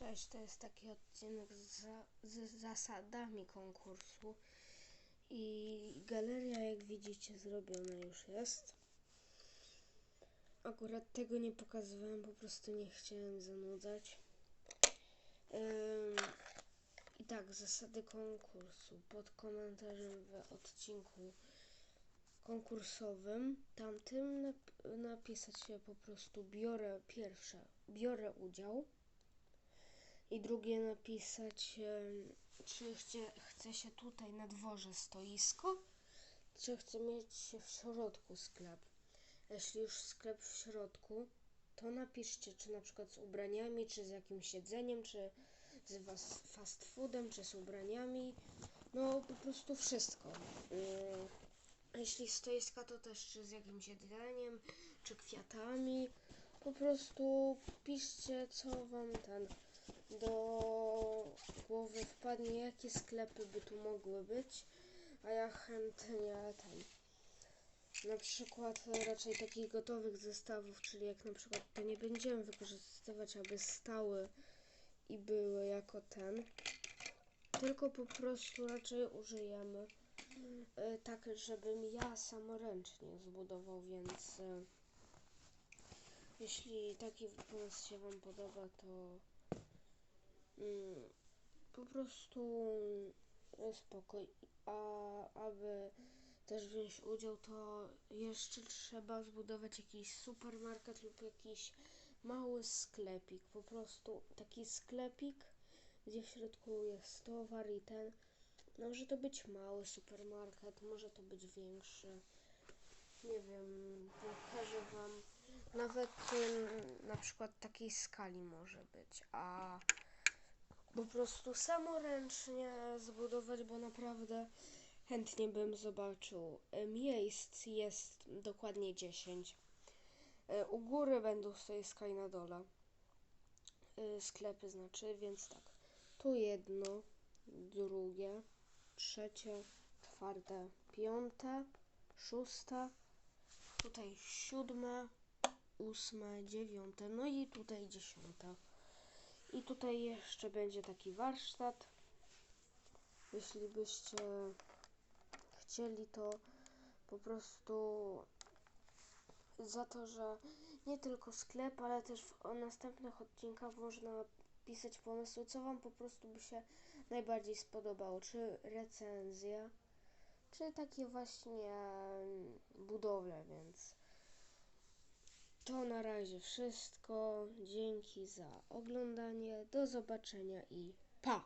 Cześć, to jest taki odcinek z, z zasadami konkursu i galeria jak widzicie zrobiona już jest. Akurat tego nie pokazywałem, po prostu nie chciałem zanudzać. Ym, I tak, zasady konkursu pod komentarzem w odcinku konkursowym tamtym nap- napisać się po prostu biorę pierwsze, biorę udział i drugie napisać, czy chcie, chce się tutaj na dworze stoisko, czy chce mieć w środku sklep. Jeśli już sklep w środku, to napiszcie, czy na przykład z ubraniami, czy z jakimś jedzeniem, czy z fast foodem, czy z ubraniami. No po prostu wszystko. Ym, Jeśli stoiska, to też czy z jakimś jedzeniem, czy kwiatami. Po prostu piszcie, co wam ten do głowy wpadnie, jakie sklepy by tu mogły być, a ja chętnie ten. Na przykład raczej takich gotowych zestawów, czyli jak na przykład to nie będziemy wykorzystywać, aby stały i były jako ten, tylko po prostu raczej użyjemy y, tak, żebym ja samoręcznie zbudował, więc y, jeśli taki pomysł się Wam podoba, to prostu y, spokój. A aby też wziąć udział, to jeszcze trzeba zbudować jakiś supermarket lub jakiś mały sklepik. Po prostu taki sklepik, gdzie w środku jest towar i ten. Może to być mały supermarket, może to być większy. Nie wiem, pokażę Wam. Nawet na przykład takiej skali może być, a po prostu samoręcznie zbudować, bo naprawdę chętnie bym zobaczył. E, Miejsc jest dokładnie 10. E, U góry będą stoiska i na dole. E, Sklepy znaczy, więc tak. Tu jedno, drugie, trzecie, czwarte, piąte, szóste, tutaj siódme, ósme, dziewiąte, no i tutaj dziesiąte. I tutaj jeszcze będzie taki warsztat. Jeśli byście chcieli, to po prostu za to, że nie tylko sklep, ale też w następnych odcinkach można pisać pomysły, co Wam po prostu by się najbardziej spodobało. Czy recenzja, czy takie właśnie budowle, więc to na razie wszystko. Dzięki za oglądanie. Do zobaczenia i pa!